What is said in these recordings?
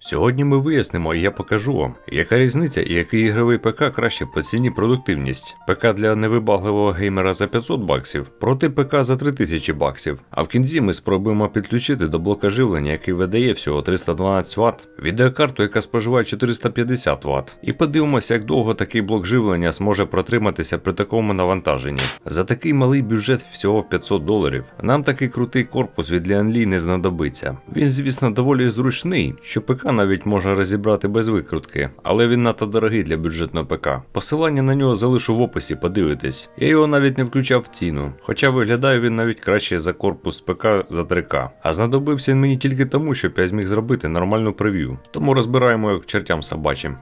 Сьогодні ми вияснимо і я покажу вам, яка різниця і який ігровий ПК краще по ціні продуктивність. ПК для невибагливого геймера за 500 баксів проти ПК за 3000 баксів. А в кінці ми спробуємо підключити до блока живлення, який видає всього 312 Вт, відеокарту, яка споживає 450 Вт. І подивимося, як довго такий блок живлення зможе протриматися при такому навантаженні. За такий малий бюджет всього в 500 доларів. Нам такий крутий корпус від Lianli не знадобиться. Він, звісно, доволі зручний, що ПК навіть можна розібрати без викрутки, але він надто дорогий для бюджетного ПК. Посилання на нього залишу в описі, подивитись. Я його навіть не включав в ціну, хоча виглядає він навіть краще за корпус ПК за 3К. А знадобився він мені тільки тому, щоб я зміг зробити нормальну прев'ю. Тому розбираємо як чертям собачим.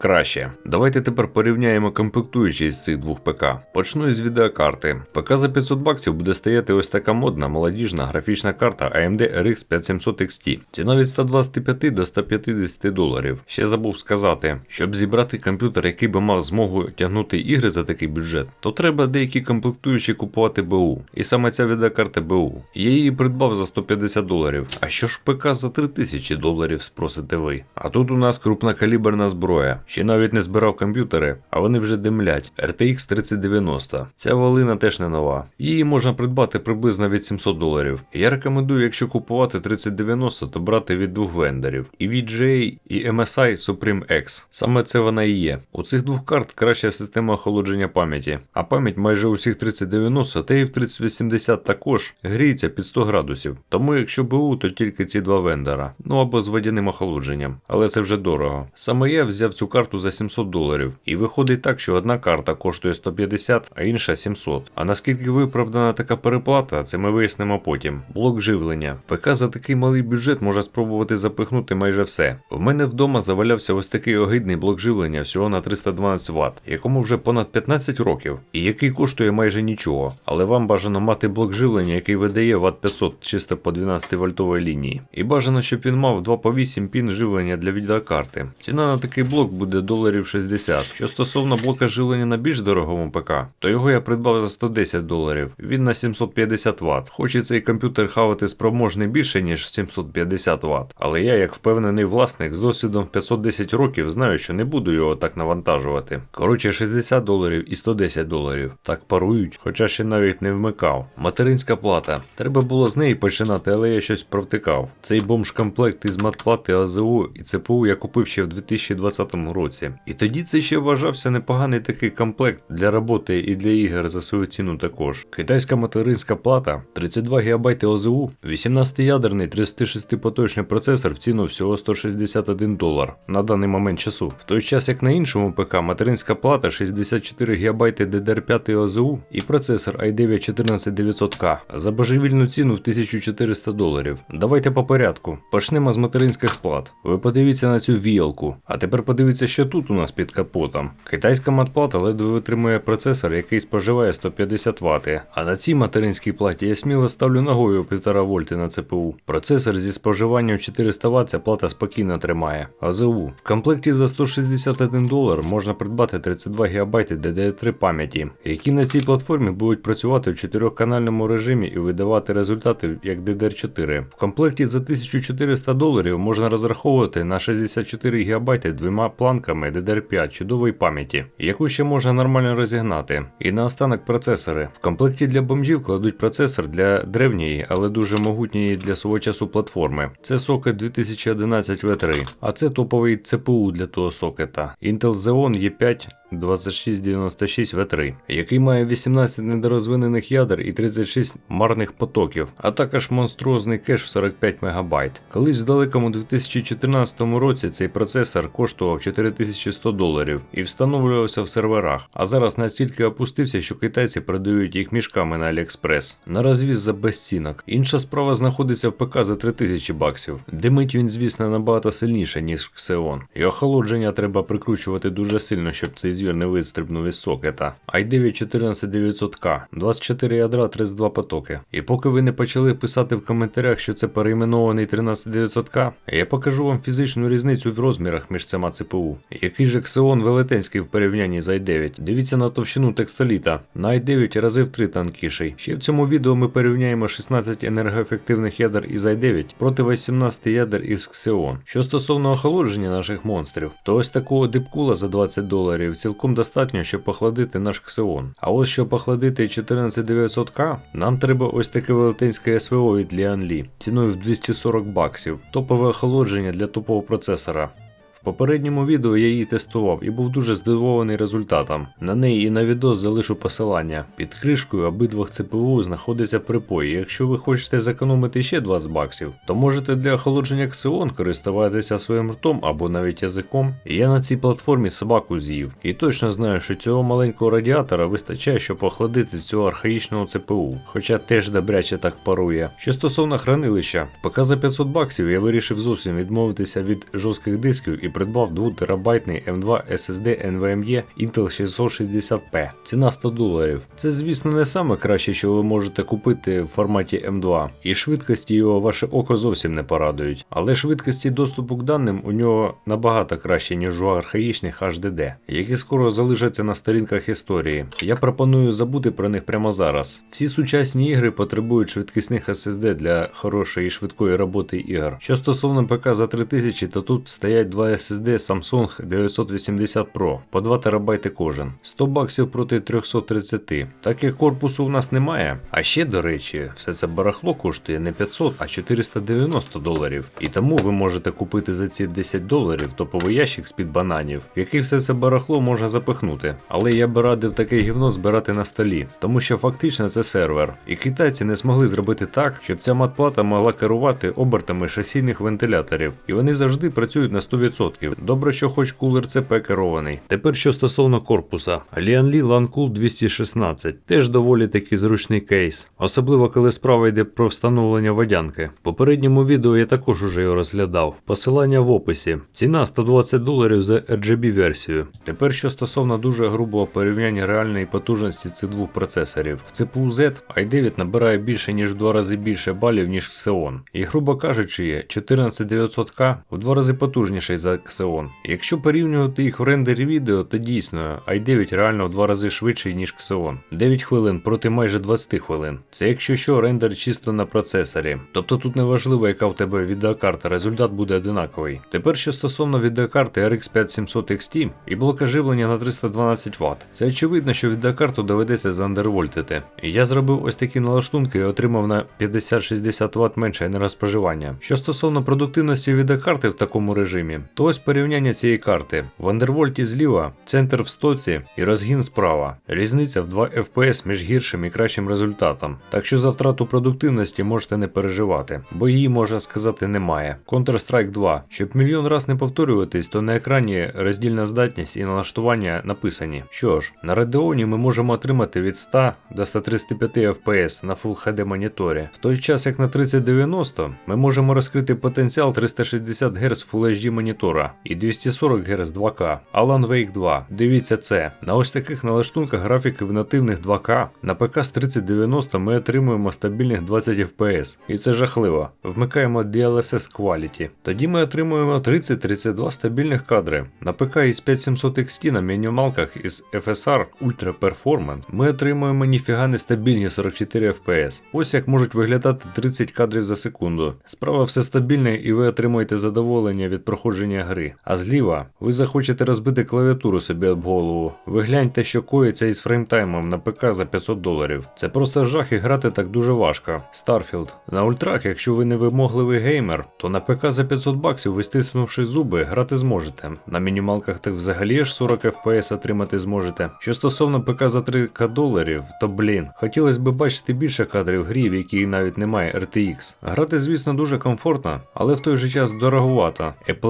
Краще. Давайте тепер порівняємо комплектуючі з цих двох ПК. Почну із відеокарти. ПК за 500 баксів буде стояти ось така модна, молодіжна графічна карта AMD RX 5700 XT. Ціна від 125 до 150 доларів. Ще забув сказати, щоб зібрати комп'ютер, який би мав змогу тягнути ігри за такий бюджет, то треба деякі комплектуючі купувати БУ. І саме ця відеокарта БУ. Я її придбав за 150 доларів. А що ж ПК за 3000 доларів спросите ви? А тут у нас крупнокаліберна зброя. Ще навіть не збирав комп'ютери, а вони вже димлять. RTX 3090. Ця волина теж не нова. Її можна придбати приблизно від 700 доларів. Я рекомендую, якщо купувати 3090, то брати від двох вендорів: і VGA, і MSI Supreme X. Саме це вона і є. У цих двох карт краща система охолодження пам'яті, а пам'ять майже усіх 3090 та і в 3080 також гріється під 100 градусів. Тому якщо БУ, то тільки ці два вендора. Ну або з водяним охолодженням. Але це вже дорого. Саме я взяв цю карту за 700 доларів. І виходить так, що одна карта коштує 150, а інша 700. А наскільки виправдана така переплата, це ми вияснимо потім. Блок живлення. ПК за такий малий бюджет може спробувати запихнути майже все. В мене вдома завалявся ось такий огидний блок живлення всього на 312 Вт, якому вже понад 15 років, і який коштує майже нічого. Але вам бажано мати блок живлення, який видає Вт 500 чисто по 12 вольтовій лінії. І бажано, щоб він мав 2 по 8 пін живлення для відеокарти. Ціна на такий блок буде доларів 60. Що стосовно блока живлення на більш дорогому ПК, то його я придбав за 110 доларів. Він на 750 Вт. Хоч і цей комп'ютер хавати спроможний більше, ніж 750 Вт. Але я, як впевнений власник з досвідом 510 років, знаю, що не буду його так навантажувати. Коротше, 60 доларів і 110 доларів. Так парують, хоча ще навіть не вмикав. Материнська плата. Треба було з неї починати, але я щось провтикав. Цей бомж-комплект із матплати АЗУ і ЦПУ я купив ще в 2020 році. І тоді це ще вважався непоганий такий комплект для роботи і для ігор за свою ціну також. Китайська материнська плата, 32 ГБ ОЗУ, 18-ядерний 36-поточний процесор в ціну всього 161 долар на даний момент часу. В той час як на іншому ПК материнська плата 64 ГБ DDR5 ОЗУ і процесор i9 14900K за божевільну ціну в 1400 доларів. Давайте по порядку. Почнемо з материнських плат. Ви подивіться на цю віялку. А тепер подивіться, що тут у нас під капотом. Китайська матплата ледве витримує процесор, який споживає 150 Вт. А на цій материнській платі я сміло ставлю ногою 1,5 вольти на ЦПУ. Процесор зі споживанням 400 Вт ця плата спокійно тримає. АЗУ. В комплекті за 161 долар можна придбати 32 ГБ DDR3 пам'яті, які на цій платформі будуть працювати в 4-канальному режимі і видавати результати як DDR4. В комплекті за 1400 доларів можна розраховувати на 64 ГБ двома планками DDR5 чудової пам'яті, яку ще можна нормально розігнати. І наостанок процесори. В комплекті для бомжів кладуть процесор для древньої, але дуже могутньої для свого часу платформи. Це сокет 2011 V3, а це топовий CPU для того сокета. Intel Xeon E5 2696 V3, який має 18 недорозвинених ядер і 36 марних потоків, а також монструозний кеш в 45 МБ. Колись в далекому 2014 році цей процесор коштував 4100 доларів і встановлювався в серверах, а зараз настільки опустився, що китайці продають їх мішками на AliExpress на розвіз за безцінок. Інша справа знаходиться в ПК за 3000 баксів. Димить він, звісно, набагато сильніше, ніж Xeon. І охолодження треба прикручувати дуже сильно, щоб цей звір не вистрибнув із сокета. i9 14900K, 24 ядра, 32 потоки. І поки ви не почали писати в коментарях, що це перейменований 13900K, я покажу вам фізичну різницю в розмірах між цими ЦПУ. Який же Xeon велетенський в порівнянні з i9. Дивіться на товщину текстоліта. На i9 рази в 3 танкіший. Ще в цьому відео ми порівняємо 16 енергоефективних ядер із i9 проти 18 ядер із Xeon. Що стосовно охолодження наших монстрів, то ось такого дипкула за 20 доларів цілком достатньо, щоб охладити наш ксеон. А ось щоб охладити 14900К, нам треба ось таке велетенське СВО від Ліанлі ціною в 240 баксів. Топове охолодження для топового процесора. В попередньому відео я її тестував і був дуже здивований результатом. На неї і на відос залишу посилання. Під кришкою обидвох ЦПУ знаходиться припой. і Якщо ви хочете зекономити ще 20 баксів, то можете для охолодження Xeon користуватися своїм ртом або навіть язиком. Я на цій платформі собаку з'їв. І точно знаю, що цього маленького радіатора вистачає, щоб охладити цього архаїчного ЦПУ, хоча теж добряче так парує. Що стосовно хранилища, поки за 500 баксів я вирішив зовсім відмовитися від жорстких дисків і придбав 2 терабайтний M2 SSD NVMe Intel 660p. Ціна 100 доларів. Це, звісно, не саме краще, що ви можете купити в форматі M2, і швидкості його ваше око зовсім не порадують. Але швидкості доступу к даним у нього набагато краще, ніж у архаїчних HDD, які скоро залишаться на сторінках історії. Я пропоную забути про них прямо зараз. Всі сучасні ігри потребують швидкісних SSD для хорошої і швидкої роботи ігор. Що стосовно ПК за 3000, то тут стоять два SSD Samsung 980 Pro по 2 ТБ кожен. 100 баксів проти 330. Так як корпусу у нас немає. А ще, до речі, все це барахло коштує не 500, а 490 доларів. І тому ви можете купити за ці 10 доларів топовий ящик з-під бананів, в який все це барахло можна запихнути. Але я би радив таке гівно збирати на столі, тому що фактично це сервер. І китайці не змогли зробити так, щоб ця матплата могла керувати обертами шасійних вентиляторів. І вони завжди працюють на 100%. Добре, що хоч кулер ЦП керований. Тепер що стосовно корпуса, Lianli Lancool 216 теж доволі таки зручний кейс, особливо коли справа йде про встановлення водянки. В попередньому відео я також уже його розглядав. Посилання в описі. Ціна 120 доларів за RGB версію. Тепер що стосовно дуже грубого порівняння реальної потужності цих двох процесорів. В CPU Z i9 набирає більше ніж в два рази більше балів, ніж Xeon. І грубо кажучи, 14900K в два рази потужніший за Xeon. Якщо порівнювати їх в рендері відео, то дійсно i9 реально в два рази швидший, ніж Xeon. 9 хвилин проти майже 20 хвилин. Це якщо що рендер чисто на процесорі. Тобто тут не важливо, яка в тебе відеокарта, результат буде одинаковий. Тепер що стосовно відеокарти RX 5700 XT і блока живлення на 312 Вт. Це очевидно, що відеокарту доведеться зандервольтити. Я зробив ось такі налаштунки і отримав на 50-60 Вт менше енергоспоживання. Що стосовно продуктивності відеокарти в такому режимі, то ось порівняння цієї карти. В андервольті зліва, центр в стоці і розгін справа. Різниця в 2 FPS між гіршим і кращим результатом. Так що за втрату продуктивності можете не переживати, бо її можна сказати немає. Counter-Strike 2. Щоб мільйон раз не повторюватись, то на екрані роздільна здатність і налаштування написані. Що ж, на Radeon ми можемо отримати від 100 до 135 FPS на Full HD моніторі, в той час як на 3090 ми можемо розкрити потенціал 360 Гц Full HD монітора і 240 Гц 2К. Alan Wake 2. Дивіться це. На ось таких налаштунках графіки в нативних 2К. На ПК з 3090 ми отримуємо стабільних 20 FPS. І це жахливо. Вмикаємо DLSS Quality. Тоді ми отримуємо 30-32 стабільних кадри. На ПК із 5700 XT на мінімалках із FSR Ultra Performance ми отримуємо ніфіга нестабільні 44 FPS. Ось як можуть виглядати 30 кадрів за секунду. Справа все стабільне і ви отримуєте задоволення від проходження гри. А зліва ви захочете розбити клавіатуру собі об голову. Ви гляньте, що коїться із фреймтаймом на ПК за 500 доларів. Це просто жах і грати так дуже важко. Starfield. На ультрах, якщо ви не вимогливий геймер, то на ПК за 500 баксів, ви стиснувши зуби, грати зможете. На мінімалках так взагалі аж 40 FPS отримати зможете. Що стосовно ПК за 3К доларів, то блін, хотілося б бачити більше кадрів грі, в якій навіть немає RTX. Грати, звісно, дуже комфортно, але в той же час дороговато. A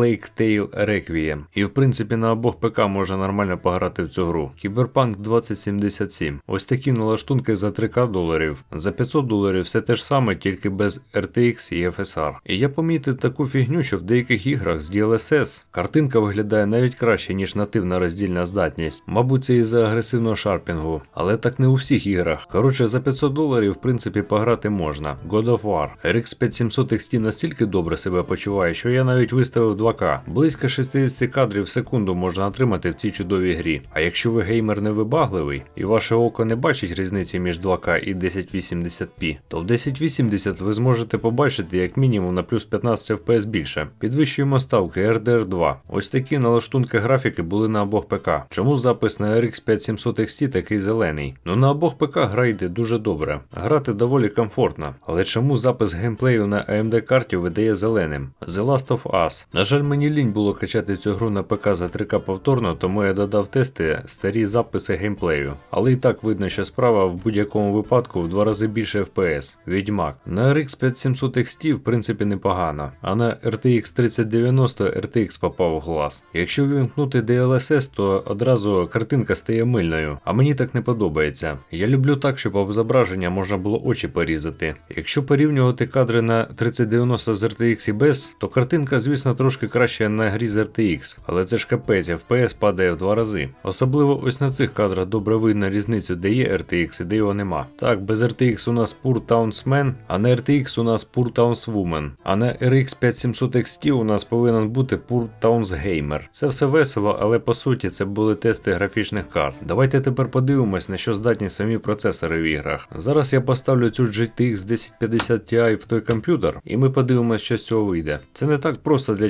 Tale Requiem. І в принципі на обох ПК можна нормально пограти в цю гру. Cyberpunk 2077. Ось такі налаштунки за 3К доларів. За 500 доларів все те ж саме, тільки без RTX і FSR. І я помітив таку фігню, що в деяких іграх з DLSS картинка виглядає навіть краще, ніж нативна роздільна здатність. Мабуть, це із-за агресивного шарпінгу. Але так не у всіх іграх. Коротше, за 500 доларів, в принципі, пограти можна. God of War. RX 5700 XT настільки добре себе почуває, що я навіть виставив 2К. Близько 60 кадрів в секунду можна отримати в цій чудовій грі. А якщо ви геймер невибагливий і ваше око не бачить різниці між 2К і 1080p, то в 1080 ви зможете побачити як мінімум на плюс 15 FPS більше. Підвищуємо ставки RDR 2. Ось такі налаштунки графіки були на обох ПК. Чому запис на RX 5700 XT такий зелений? Ну на обох ПК гра йде дуже добре. Грати доволі комфортно. Але чому запис геймплею на AMD карті видає зеленим? The Last of Us. На жаль, мені лінь було качати цю гру на ПК за 3К повторно, тому я додав тести старі записи геймплею. Але і так видно, що справа в будь-якому випадку в два рази більше FPS. Відьмак. На RX 5700 XT в принципі непогано, а на RTX 3090 RTX попав в глаз. Якщо вимкнути DLSS, то одразу картинка стає мильною, а мені так не подобається. Я люблю так, щоб об зображення можна було очі порізати. Якщо порівнювати кадри на 3090 з RTX і без, то картинка, звісно, трошки краще на грі з RTX, але це ж капець, FPS падає в два рази. Особливо ось на цих кадрах добре видно різницю, де є RTX і де його нема. Так, без RTX у нас Poor Townsman, а на RTX у нас Poor Towns Woman, а на RX 5700 XT у нас повинен бути Poor Towns Gamer. Це все весело, але по суті це були тести графічних карт. Давайте тепер подивимось, на що здатні самі процесори в іграх. Зараз я поставлю цю GTX 1050 Ti в той комп'ютер, і ми подивимось, що з цього вийде. Це не так просто для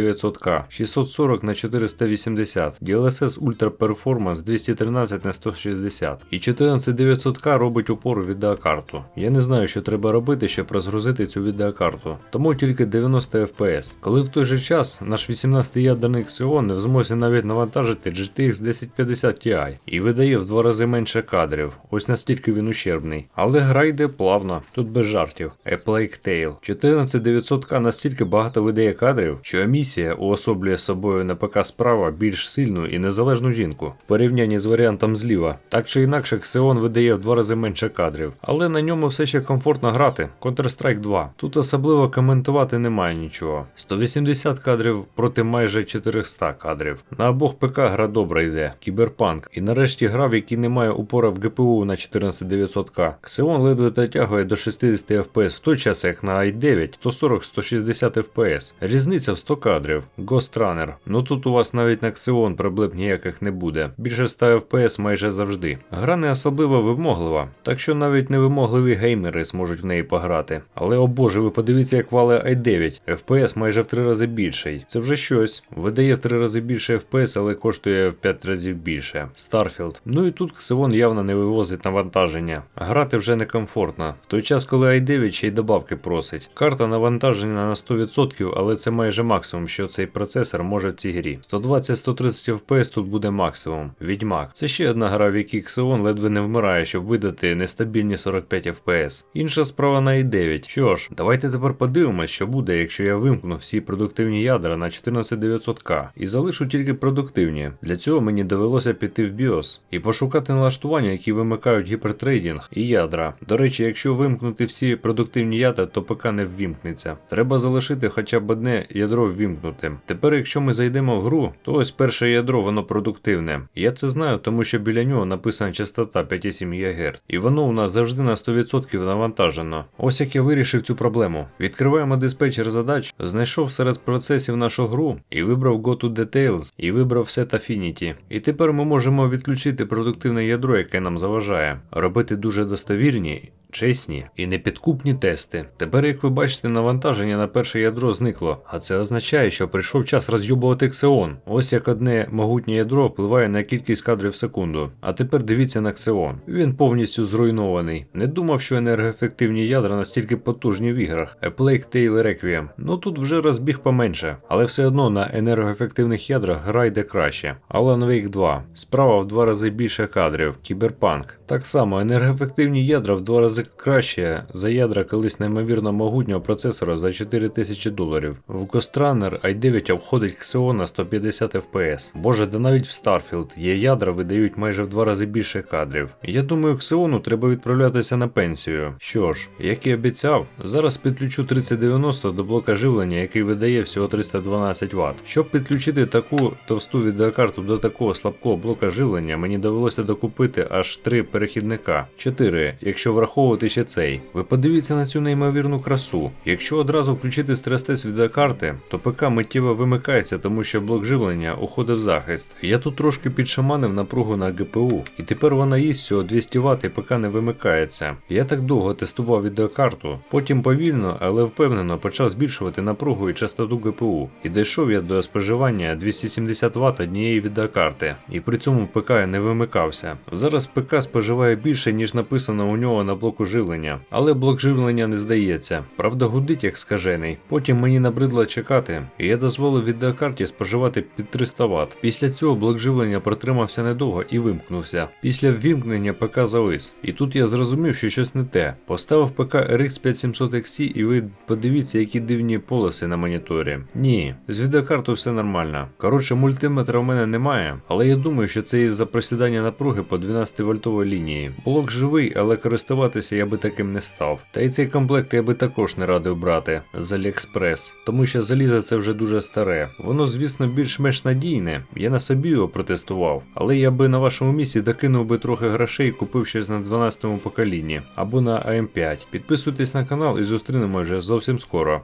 14900K, 640 на 480, DLSS Ultra Performance 213 на 160. І 14900K робить упор у відеокарту. Я не знаю, що треба робити, щоб розгрузити цю відеокарту, тому тільки 90 FPS. Коли в той же час наш 18-ядерний Xeon не в змозі навіть навантажити GTX 1050 Ti і видає в два рази менше кадрів. Ось настільки він ущербний. Але гра йде плавно, тут без жартів. A Plague Tale. 14900K настільки багато видає кадрів, що емісія уособлює собою на ПК справа більш сильну і незалежну жінку в порівнянні з варіантом зліва. Так чи інакше, Xeon видає в два рази менше кадрів, але на ньому все ще комфортно грати. Counter-Strike 2. Тут особливо коментувати немає нічого. 180 кадрів проти майже 400 кадрів. На обох ПК гра добре йде. Кіберпанк. І нарешті гра, в якій немає упора в GPU на 14900К. Xeon ледве дотягує до 60 FPS в той час, як на i9 то 40-160 FPS. Різниця в 100 кадрів. Ghost Runner. Ну тут у вас навіть на Xeon проблем ніяких не буде. Більше 100 FPS майже завжди. Гра не особливо вимоглива, так що навіть невимогливі геймери зможуть в неї пограти. Але о боже, ви подивіться, як вали i9. FPS майже в 3 рази більший. Це вже щось. Видає в 3 рази більше FPS, але коштує в 5 разів більше. Starfield. Ну і тут Xeon явно не вивозить навантаження. Грати вже некомфортно. В той час, коли i9 ще й добавки просить. Карта навантажена на 100%, але це майже максимум, що цей процесор може в цій грі. 120-130 FPS тут буде максимум. Відьмак. Це ще одна гра, в якій Xeon ледве не вмирає, щоб видати нестабільні 45 FPS. Інша справа на i9. Що ж, давайте тепер подивимось, що буде, якщо я вимкну всі продуктивні ядра на 14900К і залишу тільки продуктивні. Для цього мені довелося піти в BIOS і пошукати налаштування, які вимикають гіпертрейдинг і ядра. До речі, якщо вимкнути всі продуктивні ядра, то ПК не ввімкнеться. Треба залишити хоча б одне ядро ввімкнутим. Тепер, якщо ми зайдемо в гру, то ось перше ядро воно продуктивне. Я це знаю, тому що біля нього написана частота 5,7 ГГц. І воно у нас завжди на 100% навантажено. Ось як я вирішив цю проблему. Відкриваємо диспетчер задач, знайшов серед процесів нашу гру і вибрав Go to Details і вибрав Set Affinity. І тепер ми можемо відключити продуктивне ядро, яке нам заважає, робити дуже достовірні чесні і непідкупні тести. Тепер, як ви бачите, навантаження на перше ядро зникло, а це означає, що прийшов час роз'юбувати Xeon. Ось як одне могутнє ядро впливає на кількість кадрів в секунду. А тепер дивіться на Xeon. Він повністю зруйнований. Не думав, що енергоефективні ядра настільки потужні в іграх. A Plague Tale Requiem. Ну тут вже розбіг поменше, але все одно на енергоефективних ядрах гра йде краще. Alan Wake 2. Справа в два рази більше кадрів. Кіберпанк. Так само енергоефективні ядра в два рази краще за ядра колись неймовірно могутнього процесора за 4000 доларів. В Ghost Runner i9 обходить Xeon на 150 FPS. Боже, да навіть в Starfield є ядра видають майже в два рази більше кадрів. Я думаю, Xeon треба відправлятися на пенсію. Що ж, як і обіцяв, зараз підключу 3090 до блока живлення, який видає всього 312 Вт. Щоб підключити таку товсту відеокарту до такого слабкого блока живлення, мені довелося докупити аж три перехідника. 4, якщо враховувати ще цей. Ви подивіться на цю неймовірну красу. Якщо одразу включити стрес-тест відеокарти, то ПК миттєво вимикається, тому що блок живлення уходить в захист. Я тут трошки підшаманив напругу на ГПУ, і тепер вона їсть всього 200 Вт і ПК не вимикається. Я так довго тестував відеокарту, потім повільно, але впевнено почав збільшувати напругу і частоту ГПУ. І дійшов я до споживання 270 Вт однієї відеокарти, і при цьому ПК не вимикався. Зараз ПК споживає більше, ніж написано у нього на блоку живлення, але блок живлення не здається. Правда, гудить як скажений. Потім мені набридло чекати, і я дозволив відеокарті споживати під 300 Вт. Після цього блок живлення протримався недовго і вимкнувся. Після ввімкнення ПК завис. І тут я зрозумів, що щось не те. Поставив ПК RX 5700 XT і ви подивіться, які дивні полоси на моніторі. Ні, з відеокартою все нормально. Коротше, мультиметра в мене немає, але я думаю, що це із-за просідання напруги по 12 вольтовій лінії. Блок живий, але користуватися я би таким не став. Та й цей комплект я би також не радив брати з AliExpress, тому що залізо це вже дуже старе. Воно, звісно, більш-менш надійне. Я на собі його протестував, але я би на вашому місці докинув би трохи грошей і купив щось на 12-му поколінні або на АМ5. Підписуйтесь на канал і зустрінемо вже зовсім скоро.